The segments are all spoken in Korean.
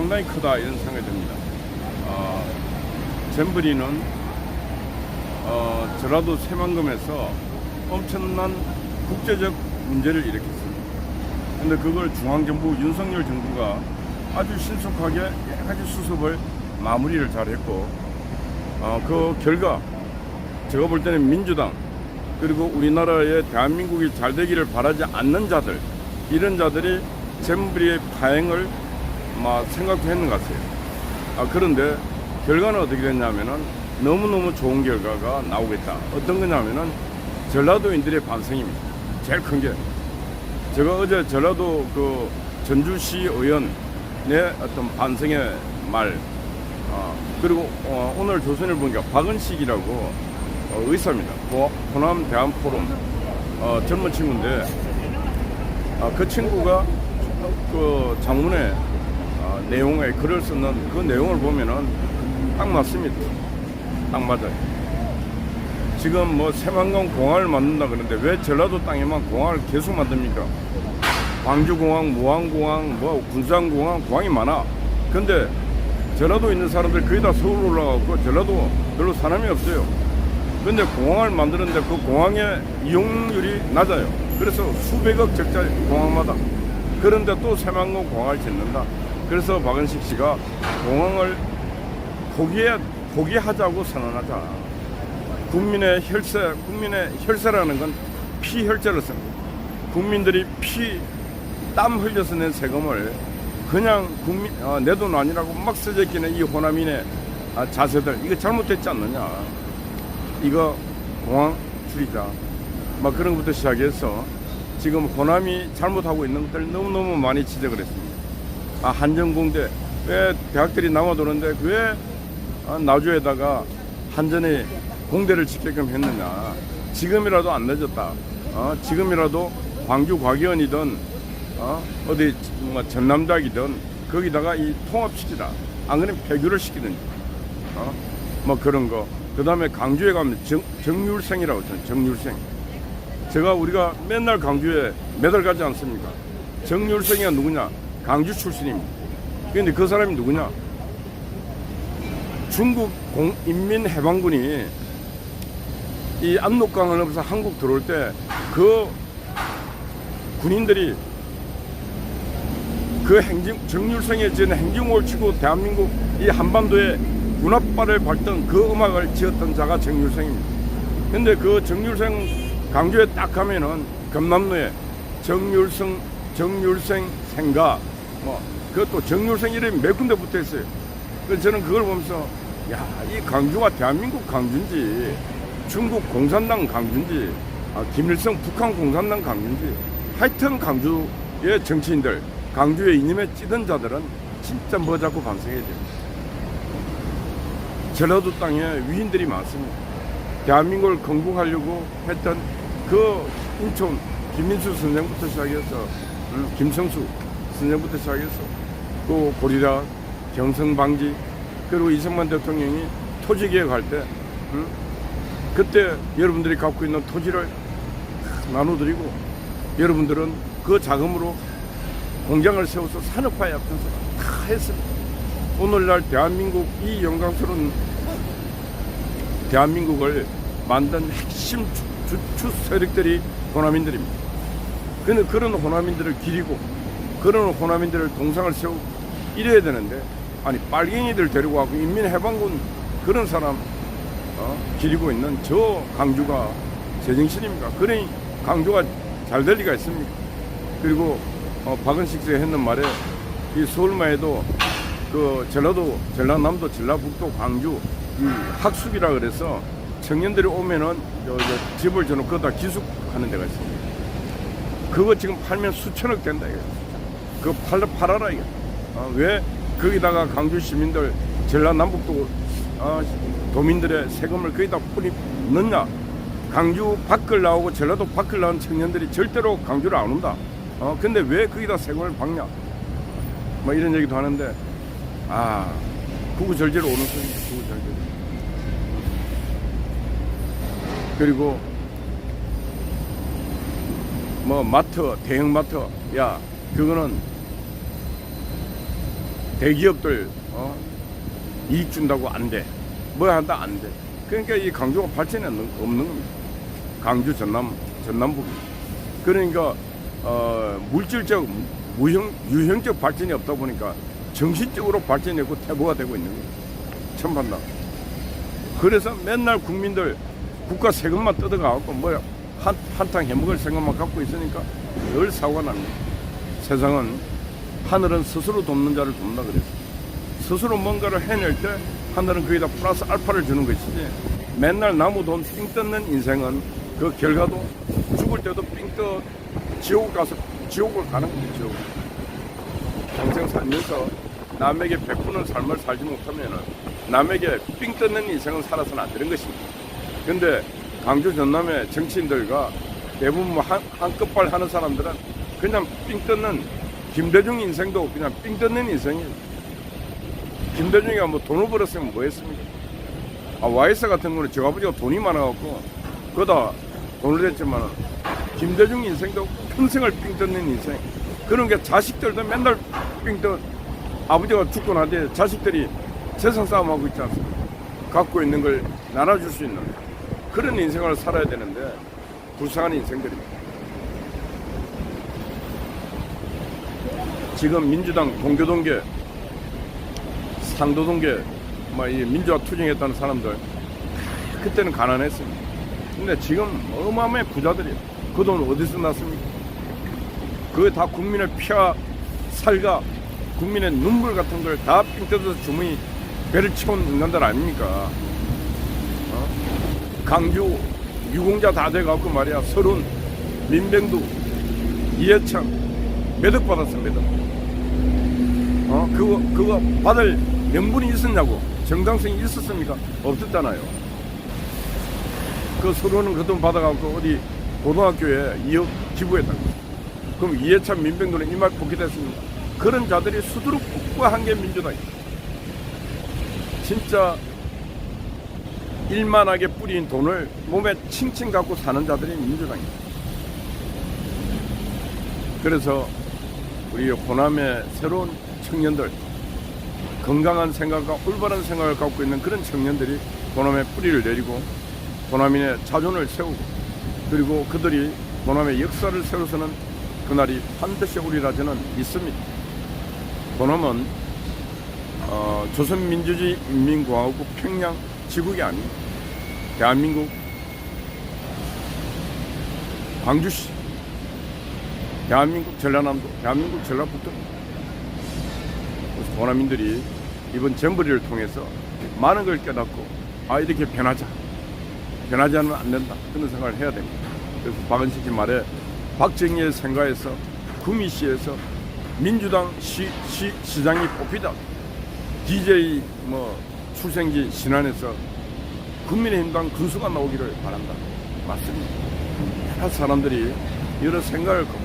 상당히 크다 이런 생각이 듭니다. 어, 잼버리는 어, 전라도 새만금에서 엄청난 국제적 문제를 일으켰습니다. 근데 그걸 중앙정부 윤석열 정부가 아주 신속하게 여러 가지 수습을 마무리를 잘했고 어, 그 결과 제가 볼 때는 민주당 그리고 우리나라의 대한민국이 잘 되기를 바라지 않는 자들 이런 자들이 잼브리의 파행을 막 생각도 했는 것 같아요. 아, 그런데 결과는 어떻게 됐냐면은 너무너무 좋은 결과가 나오겠다. 어떤 거냐면은 전라도인들의 반성입니다. 제일 큰 게. 제가 어제 전라도 그 전주시 의원의 어떤 반성의 말, 어, 그리고 어, 오늘 조선을 보니까 박은식이라고 어, 의사입니다. 호- 호남 대한 포럼 어, 젊은 친구인데 아, 그 친구가 그 장문의 어, 내용에 글을 쓰는 그 내용을 보면은 딱 맞습니다. 딱 맞아요. 지금 뭐 새만금 공항을 만든다 그러는데 왜 전라도 땅에만 공항을 계속 만듭니까? 광주공항, 무안공항, 뭐 군산공항, 공항이 많아. 근데 전라도 있는 사람들 거의 다 서울 올라가고 전라도 별로 사람이 없어요. 근데 공항을 만드는데 그 공항의 이용률이 낮아요. 그래서 수백억 적자 공항마다. 그런데 또 새만금 공항을 짓는다. 그래서 박은식 씨가 공항을 포기해, 포기하자고 선언하자. 국민의 혈세, 국민의 혈세라는 건 피혈제를 씁니다. 국민들이 피, 땀 흘려서 낸 세금을 그냥 국민, 어, 내돈 아니라고 막 쓰재끼는 이 호남인의 아, 자세들, 이거 잘못됐지 않느냐. 이거 공항 줄이자. 막 그런 것부터 시작해서 지금 호남이 잘못하고 있는 것들 너무너무 많이 지적을 했습니다. 아, 한전공대. 왜 대학들이 남아도는데 왜 아, 나주에다가 한전이 공대를 짓게끔 했느냐. 지금이라도 안 늦었다. 어, 지금이라도 광주 과기원이든 어, 어디 뭐 전남대학이든 거기다가 이 통합시키라. 안 그러면 폐교를 시키든지. 어? 뭐 그런 거. 그 다음에 강주에 가면 정, 정률생이라고 있잖아요. 정률생. 제가 우리가 맨날 강주에 매달 가지 않습니까? 정률생이가 누구냐? 강주 출신입니다. 근데 그 사람이 누구냐? 중국 공, 인민해방군이 이 압록강을 넘어서 한국 들어올 때 그 군인들이 그 행진, 정률성에 지은 행진곡을 치고 대한민국 이 한반도에 군합발을 밟던 그 음악을 지었던 자가 정률생입니다. 근데 그 정률생 강주에 딱 가면은 금남로에 정률성, 정률생 생가 뭐 그것도 정률생 이름이 몇 군데 붙어 있어요. 그래서 저는 그걸 보면서 야, 이 강주가 대한민국 강주인지 중국 공산당 강주인지 아, 김일성 북한 공산당 강주인지 하여튼 강주의 정치인들 강주에 이념에 찌든 자들은 진짜 뭐 자꾸 반성해야 됩니다. 전라도 땅에 위인들이 많습니다. 대한민국을 건국하려고 했던 그 인천 김민수 선생부터 시작해서 응, 김성수 선생부터 시작해서 또 고리라 경성방지 그리고 이승만 대통령이 토지 개혁할 때 응? 그때 여러분들이 갖고 있는 토지를 나눠드리고 여러분들은 그 자금으로 공장을 세워서 산업화에 앞서서 다 했습니다. 오늘날 대한민국 이 영광스러운 대한민국을 만든 핵심 주, 주 세력들이 호남인들입니다. 그는 그런 호남인들을 기리고 그런 호남인들을 동상을 세우고 이래야 되는데 아니 빨갱이들 데리고 와고 인민해방군 그런 사람 어, 기리고 있는 저 강주가 제정신입니까? 그러니 강주가 잘 될 리가 있습니까? 그리고 어, 박은식 씨가 했는 말에 이 서울만 해도 그 전라도, 전라남도, 전라북도, 광주 이 학습이라 그래서 청년들이 오면은 저, 저 집을 저는 거기다 기숙하는 데가 있습니다. 그거 지금 팔면 수천억 된다 이거. 그거 팔 팔아라 이거. 어, 왜 거기다가 강주 시민들 전라남북도 어, 도민들의 세금을 거기다 뿌리 넣냐? 강주 밖을 나오고 전라도 밖을 나온 청년들이 절대로 강주를 안 온다. 어, 근데 왜 거기다 세금을 박냐? 뭐 이런 얘기도 하는데, 아, 구구절절 오는 소리입니다. 구구절절. 그리고, 뭐, 마트, 대형마트, 야, 그거는 대기업들 어? 이익 준다고 안 돼. 뭐 한다 안 돼. 그러니까 이 강주가 발전이 없는, 겁니다. 강주 전남 전남북. 그러니까 어, 물질적 무형 유형적 발전이 없다 보니까 정신적으로 발전이 없고 퇴보가 되고 있는 거예요. 천판다. 그래서 맨날 국민들 국가 세금만 뜯어가고 뭐야 한, 한탕 해먹을 생각만 갖고 있으니까 늘 사고가 납니다. 세상은 하늘은 스스로 돕는 자를 돕는다 그랬어. 스스로 뭔가를 해낼 때 하늘은 거기다 플러스 알파를 주는 것이지. 맨날 나무 돈 삥 뜯는 인생은 그 결과도 죽을 때도 삥 떠 지옥 가서 지옥을 가는 지옥. 평생 살면서 남에게 베푸는 삶을 살지 못하면은 남에게 삥 뜯는 인생은 살아서는 안 되는 것입니다. 근데 강주 전남의 정치인들과 대부분 뭐 한, 한끗발 하는 사람들은 그냥 삥 뜯는 김대중 인생도 그냥 삥 뜯는 인생이에요. 김대중이가 뭐 돈을 벌었으면 뭐 했습니까? 아, 와이스 같은 거는 저 아버지가 돈이 많아갖고 그다 돈을 냈지만 김대중 인생도 평생을 삥 뜯는 인생. 그런 게 자식들도 맨날 삥 뜯, 아버지가 죽고 나뒤 자식들이 재산 싸움하고 있지 않습니까? 갖고 있는 걸 나눠줄 수 있는 그런 인생을 살아야 되는데 불쌍한 인생들입니다. 지금 민주당 동교동계 상도동계 뭐이 민주화 투쟁했다는 사람들 그때는 가난했습니다. 근데 지금 어마어마한 부자들이에요. 그 돈 어디서 났습니까? 그게 다 국민의 피와 살과 국민의 눈물 같은 걸 다 삥뜯어서 주머니 배를 채운 인간들 아닙니까? 어? 강주 유공자 다 돼갖고 말이야 서른 민병두 이해창 받았어 매덕 어? 그거 그거 받을 명분이 있었냐고. 정당성이 있었습니까? 없었잖아요. 그 서로는 그 돈 받아갖고 어디 고등학교에 2억 기부했다. 그럼 이해찬 민병두는 이말 복귀됐습니까 그런 자들이 수두룩 폭파한 게 민주당이에요. 진짜 일만하게 뿌린 돈을 몸에 칭칭 갖고 사는 자들이 민주당입니다. 그래서 우리 호남의 새로운 청년들, 건강한 생각과 올바른 생각을 갖고 있는 그런 청년들이 호남에 뿌리를 내리고 호남인의 자존을 세우고 그리고 그들이 호남의 역사를 세워서는 그날이 반드시 오리라 저는 믿습니다. 호남은 어, 조선민주주의 인민공화국 평양 지국이 아닌 대한민국 광주시 대한민국 전라남도 대한민국 전라북도 호남민들이 이번 잼버리를 통해서 많은 걸 깨닫고 아 이렇게 변하자 변하지 않으면 안 된다 그런 생각을 해야 됩니다 그래서 박은식 씨 말에 박정희의 생가에서 구미시에서 민주당 시, 시, 시장이 뽑히다 DJ 뭐 출생지 신안에서 국민의힘당 군수가 나오기를 바란다. 맞습니다. 여러 사람들이 여러 생각을 갖고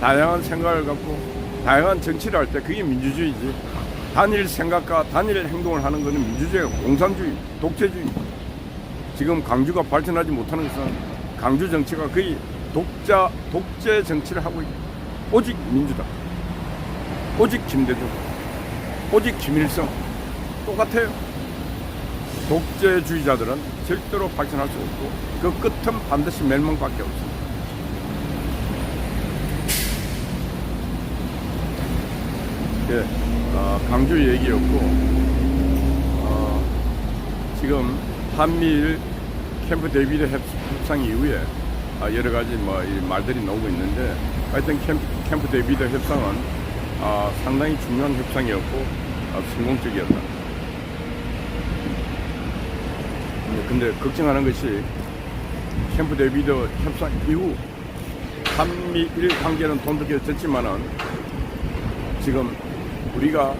다양한 생각을 갖고 다양한 정치를 할 때 그게 민주주의지. 단일 생각과 단일 행동을 하는 것은 민주주의가 공산주의, 독재주의. 지금 강주가 발전하지 못하는 것은 강주 정치가 거의 독자, 독재 정치를 하고 있다. 오직 민주당, 오직 김대중, 오직 김일성 똑같아요. 독재주의자들은 절대로 발전할 수 없고 그 끝은 반드시 멸망밖에 없습니다. 예, 어, 강주 얘기였고 어, 지금 한미일 캠프 데이비드 협- 협상 이후에 아, 여러 가지 뭐이 말들이 나오고 있는데 하여튼 캠프, 캠프 데이비드 협상은 아, 상당히 중요한 협상이었고 아, 성공적이었다. 네, 근데 걱정하는 것이 캠프 데이비드 협상 이후 한미일 관계는 돈독해졌지만은 지금 우리가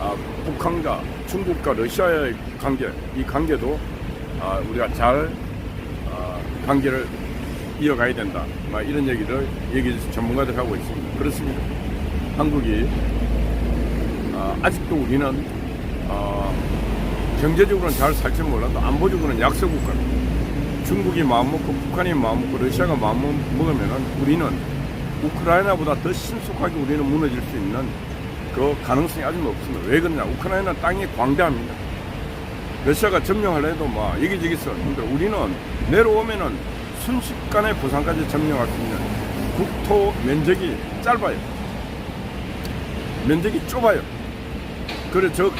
아, 북한과 중국과 러시아의 관계 이 관계도 아, 우리가 잘 아, 관계를 이어가야 된다. 막 이런 얘기를 얘기 전문가들 하고 있습니다. 그렇습니다. 한국이 아, 아직도 우리는 어, 경제적으로는 잘 살지 몰라도 안보적으로는 약소 국가. 중국이 마음먹고 북한이 마음먹고 러시아가 마음먹으면은 우리는 우크라이나보다 더 신속하게 우리는 무너질 수 있는 그 가능성이 아주 높습니다. 왜 그러냐? 우크라이나 땅이 광대합니다. 러시아가 점령하려 해도 막 여기저기서 근데 우리는 내려오면은 순식간에 부산까지 점령할 수 있는 국토 면적이 짧아요. 면적이 좁아요. 그래 저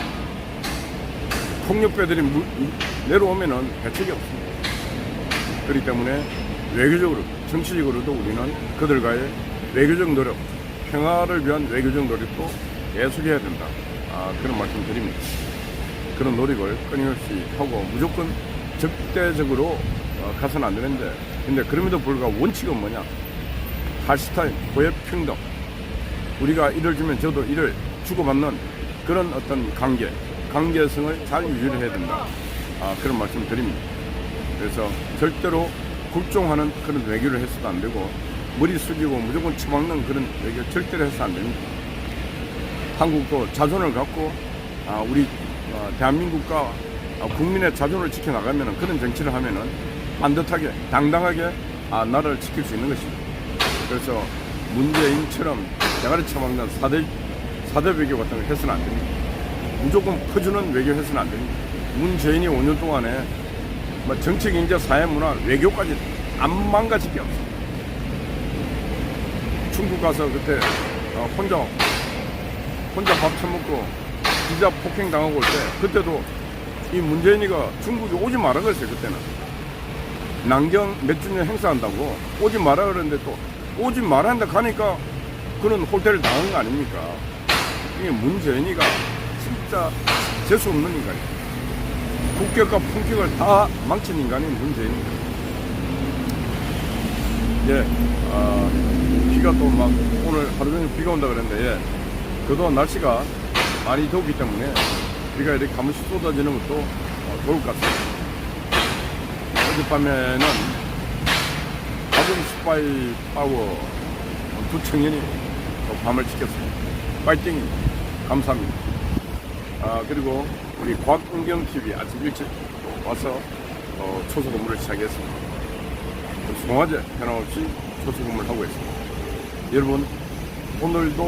폭력배들이 무- 내려오면은 대책이 없습니다. 그렇기 때문에 외교적으로, 정치적으로도 우리는 그들과의 외교적 노력, 평화를 위한 외교적 노력도 계속해야 된다. 아, 그런 말씀 드립니다. 그런 노력을 끊임없이 하고 무조건 적대적으로 어, 가서는 안 되는데, 근데 그럼에도 불구하고 원칙은 뭐냐? 팔스타인, 고액평등. 우리가 이를 주면 저도 이를 주고받는 그런 어떤 관계, 관계성을 잘 유지를 해야 된다. 아, 그런 말씀 드립니다. 그래서 절대로 굴종하는 그런 외교를 해서도 안 되고 머리 숙이고 무조건 처먹는 그런 외교 절대로 해서 안 됩니다. 한국도 자존을 갖고 아, 우리 어, 대한민국과 아, 국민의 자존을 지켜나가면 그런 정치를 하면은 반듯하게 당당하게 아, 나라를 지킬 수 있는 것입니다. 그래서 문재인처럼 대가리 처먹는 사대 사대 외교 같은 걸 해서는 안 됩니다. 무조건 퍼주는 외교 해서는 안 됩니다. 문재인이 5년 동안에 뭐 정치, 경제, 사회, 문화, 외교까지 안 망가질 게 없어. 중국 가서 그때 어, 혼자 혼자 밥 처먹고 기자 폭행 당하고 올 때 그때도 이 문재인이가 중국에 오지 마라 그랬어요 그때는 남경 몇 주년 행사한다고 오지 마라 그랬는데 또 오지 마라 한다 가니까 그런 홀대를 당한 거 아닙니까? 이게 문재인이가 진짜 재수 없는 인간이에요. 국격과 품격을 다 망친 인간이 문재인입니다. 예, 아, 비가 또 막 오늘 하루 종일 비가 온다 그랬는데, 예, 그동안 날씨가 많이 더웠기 때문에 비가 이렇게 한 번씩 쏟아지는 것도 어, 좋을 것 같습니다. 어젯밤에는 아동 스파이 파워 두 청년이 또 밤을 지켰습니다. 파이팅! 감사합니다. 아, 그리고 우리 곽은경 TV 아침 일찍 와서 어, 초소 근무를 시작했습니다. 송화제 변함없이 초소 근무를 하고 있습니다. 여러분 오늘도